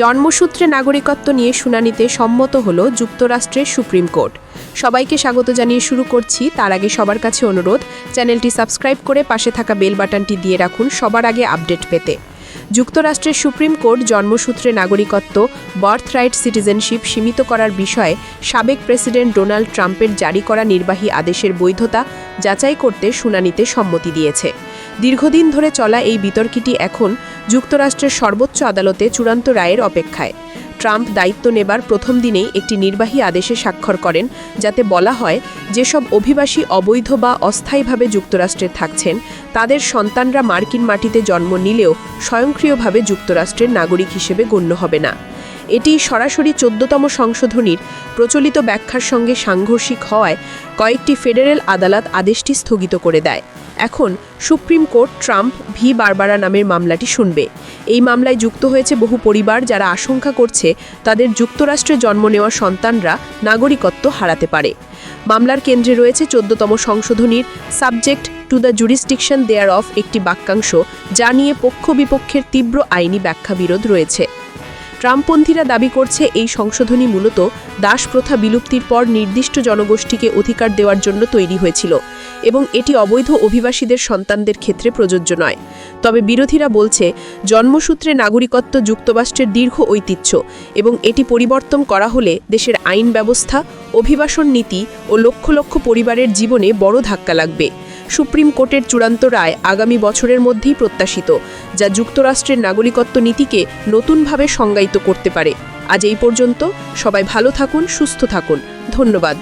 জন্মসূত্রে নাগরিকত্ব নিয়ে শুনানিতে সম্মত হল যুক্তরাষ্ট্রের সুপ্রিম কোর্ট। সবাইকে স্বাগত জানিয়ে শুরু করছি। তার আগে সবার কাছে অনুরোধ, চ্যানেলটি সাবস্ক্রাইব করে পাশে থাকা বেল বাটনটি দিয়ে রাখুন সবার আগে আপডেট পেতে। যুক্তরাষ্ট্রের সুপ্রিম কোর্ট জন্মসূত্রে নাগরিকত্ব, বার্থ রাইট সিটিজেনশিপ সীমিত করার বিষয়ে সাবেক প্রেসিডেন্ট ডোনাল্ড ট্রাম্পের জারি করা নির্বাহী আদেশের বৈধতা যাচাই করতে শুনানিতে সম্মতি দিয়েছে। দীর্ঘদিন ধরে চলা এই বিতর্কটি এখন যুক্তরাষ্ট্রের সর্বোচ্চ আদালতে চূড়ান্ত রায়ের অপেক্ষায়। ট্রাম্প দায়িত্ব নেবার প্রথম দিনেই একটি নির্বাহী আদেশে স্বাক্ষর করেন, যাতে বলা হয়, যেসব অভিবাসী অবৈধ বা অস্থায়ীভাবে যুক্তরাষ্ট্রে থাকছেন, তাদের সন্তানরা মার্কিন মাটিতে জন্ম নিলেও স্বয়ংক্রিয়ভাবে যুক্তরাষ্ট্রের নাগরিক হিসেবে গণ্য হবে না। এটি সরাসরি চোদ্দতম সংশোধনীর প্রচলিত ব্যাখ্যার সঙ্গে সাংঘর্ষিক হওয়ায় কয়েকটি ফেডারেল আদালত আদেশটি স্থগিত করে দেয়। এখন supreme court Trump v Barbara নামের মামলাটি শুনবে। এই মামলায় যুক্ত হয়েছে বহু পরিবার যারা আশঙ্কা করছে তাদের যুক্তরাষ্ট্রে জন্ম নেওয়া সন্তানরা নাগরিকত্ব হারাতে পারে। মামলার কেন্দ্রে রয়েছে চোদ্দতম সংশোধনীর subject to the jurisdiction thereof একটি বাক্যাংশ, যা নিয়ে পক্ষ বিপক্ষের তীব্র আইনি ব্যাখ্যা বিরোধ রয়েছে। ট্রাম্পপন্থীরা দাবি করছে এই সংশোধনী মূলত দাস প্রথা বিলুপ্তির পর নির্দিষ্ট জনগোষ্ঠীকে অধিকার দেওয়ার জন্য তৈরি হয়েছিল এবং এটি অবৈধ অভিবাসীদের সন্তানদের ক্ষেত্রে প্রযোজ্য নয়। তবে বিরোধীরা বলছে, জন্মসূত্রে নাগরিকত্ব যুক্তরাষ্ট্রের দীর্ঘ ঐতিহ্য এবং এটি পরিবর্তন করা হলে দেশের আইন ব্যবস্থা, অভিবাসন নীতি ও লক্ষ লক্ষ পরিবারের জীবনে বড় ধাক্কা লাগবে। সুপ্রিম কোর্টের চূড়ান্ত রায় আগামী বছরের মধ্যেই প্রত্যাশিত, যা যুক্তরাষ্ট্রের নাগরিকত্ব নীতিকে নতুনভাবে সংজ্ঞায়িত করতে পারে। আজ এই পর্যন্ত সবাই ভালো থাকুন, সুস্থ থাকুন। ধন্যবাদ।